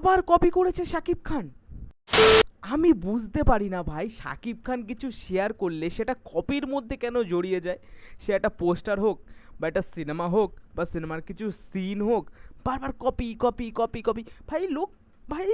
আবার কপি করেছে শাকিব খান? আমি বুঝতে পারি না ভাই, শাকিব খান কিছু শেয়ার করলে সেটা কপির মধ্যে কেন জড়িয়ে যায়? সে একটা পোস্টার হোক বা একটা সিনেমা হোক বা সিনেমার কিছু সিন হোক, বারবার কপি কপি কপি কপি। ভাই, লোক, ভাই,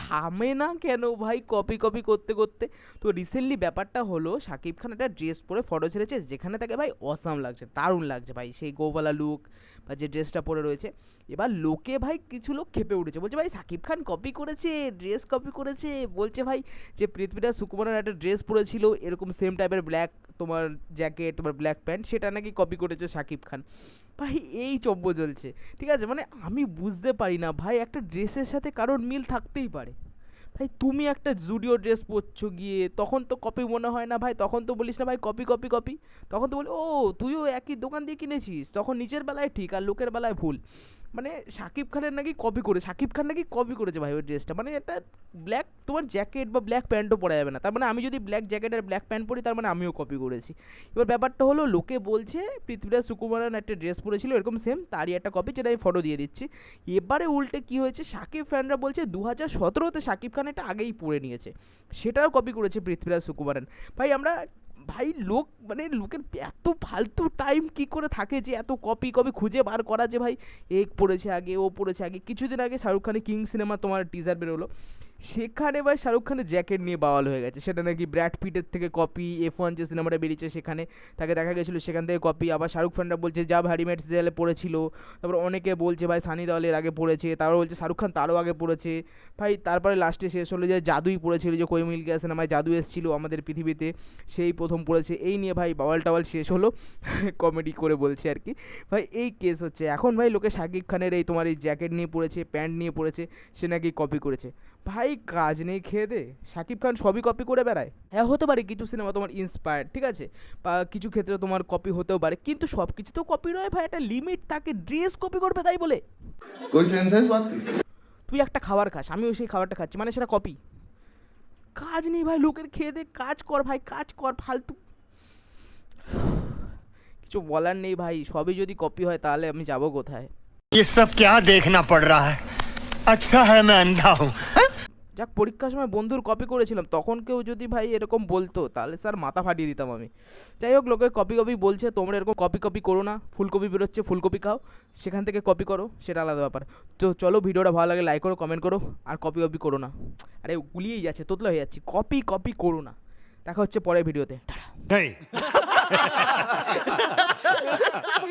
থামে না কেন ভাই কপি কপি করতে করতে? তো রিসেন্টলি ব্যাপারটা হলো, শাকিব খান একটা ড্রেস পরে ফটো ছেড়েছে, যেখানে তাকে ভাই অসাম লাগছে, দারুণ লাগছে ভাই। সেই গোবালা লুক বা যে ড্রেসটা পরে রয়েছে। এবার লোকে ভাই কিছু লোক খেপে উঠেছে। বলছে, ভাই, সাকিব খান কপি করেছে ড্রেস কপি করেছে। বলছে, ভাই, যে পৃথ্বীরাজ সুকুমারের একটা ড্রেস পরেছিল, এরকম সেম টাইপের ব্ল্যাক তোমার জ্যাকেট তোমার ব্ল্যাক প্যান্ট সেটা নাকি কপি করেছে সাকিব খান। ভাই, এই চব্য চলছে ঠিক আছে? মানে আমি বুঝতে পারি না, ভাই, একটা ড্রেসের সাথে কারোর মিল থাকতেই পারে। ভাই, তুমি একটা জুডিও ড্রেস পরছো গিয়ে, তখন তো কপি মনে হয় না, ভাই, তখন তো বলিস না, ভাই কপি কপি কপি তখন তো বলি, ও, তুইও একই দোকান দিয়ে কিনেছিস? তখন নিজের বেলায় ঠিক, আর লোকের বেলায় ভুল। মানে শাকিব খানের নাকি কপি করে শাকিব খান নাকি কপি করেছে ভাই ওই ড্রেসটা মানে একটা ব্ল্যাক তোমার জ্যাকেট বা ব্ল্যাক প্যান্টও পরা যাবে না। তার মানে আমি যদি ব্ল্যাক জ্যাকেট আর ব্ল্যাক প্যান্ট পরি, তার মানে আমিও কপি করেছি। এবার ব্যাপারটা হলো, লোকে বলছে পৃথ্বীরাজ সুকুমারন একটা ড্রেস পরেছিল, এরকম সেম তারই একটা কপি যেটা আমি ফটো দিয়ে দিচ্ছি। এবারে উল্টে কি হয়েছে শাকিব ফ্যানরা বলছে দু হাজার সতেরোতে শাকিব খান এটা আগেই পরে নিয়েছে। সেটাও কপি করেছে পৃথ্বীরাজ সুকুমারন। ভাই আমরা ভাই লোক মানে লোকের এত ফালতু টাইম কি করে থাকে যে এত কপি কপি খুঁজে বার করা যে ভাই, এ পড়েছে আগে, ও পড়েছে আগে। কিছুদিন আগে শাহরুখ খানের কিং সিনেমা তোমার টিজার বেরোলো। সেখানে ভাই শাহরুখ খানের জ্যাকেট নিয়ে বাওয়াল হয়ে গেছে। সেটা নাকি ব্র্যাড পিটের থেকে কপি এফ ওয়ান যে সিনেমাটা বেরিয়েছে সেখানে তাকে দেখা গেছিল, সেখান থেকে কপি আবার শাহরুখ খানরা বলছে, যা হ্যারিমেটস জেলে পড়েছিল। তারপর অনেকে বলছে, ভাই সানি দেওয়ালের আগে পড়েছে। তারপর বলছে, শাহরুখ খান তারও আগে পড়েছে। ভাই, তারপরে লাস্টে শেষ হলো যে জাদুই পড়েছিল যে কই মিল সিনেমায় জাদু এসেছিল আমাদের পৃথিবীতে, সেই প্রথম পড়েছে। এই নিয়ে ভাই বাওয়াল টাওয়াল শেষ হলো কমেডি করে বলছে আর কি। ভাই, এই কেস হচ্ছে। এখন ভাই লোকে শাকিব খানের এই তোমার এই জ্যাকেট নিয়ে পড়েছে, প্যান্ট নিয়ে পড়েছে, সে নাকি কপি করেছে। ভাই কাজ নেই খেয়ে দে শাকিব খান সবই কপি করে বেড়ায় হ্যাঁ হতে পারে কিছু সিনেমা তোমার ইন্সপায়ার্ড ঠিক আছে বা কিছু ক্ষেত্রে তোমার কপি হতেও পারে কিন্তু সব কিছু তো কপি নয় ভাই একটা লিমিট তাকে ড্রেস কপি করবে তাই বলে कोई सेंस है इस बात की তুই একটা খাবার খাস আমিও সেই খাবারটা খাচ্ছি মানে সেটা কপি কাজ নেই ভাই লোকের খেয়ে দে কাজ কর ভাই কাজ কর ফালতু কিছু বলার নেই ভাই সবই যদি কপি হয় তাহলে আমি যাব কোথায় ये सब क्या देखना पड़ रहा है अच्छा है मैं अंधा हूँ যাক, পরীক্ষার সময় বন্ধুর কপি করেছিলাম, তখন কেউ যদি ভাই এরকম বলতো, তাহলে স্যার মাথা ফাটিয়ে দিতাম আমি। যাই হোক, লোকে কপি কপি বলছে, তোমরা এরকম কপি কপি করো না, ফুলকপি বেরোচ্ছে, ফুলকপি খাও, সেখান থেকে কপি করো, সেটা আলাদা ব্যাপার। তো চলো, ভিডিওটা ভালো লাগে লাইক করো কমেন্ট করো, আর কপি কপি করো না। আরে, গুলিয়েই যাচ্ছে, তোতলা হয়ে যাচ্ছি কপি কপি করো না। দেখা হচ্ছে পরের ভিডিওতে, টাটা।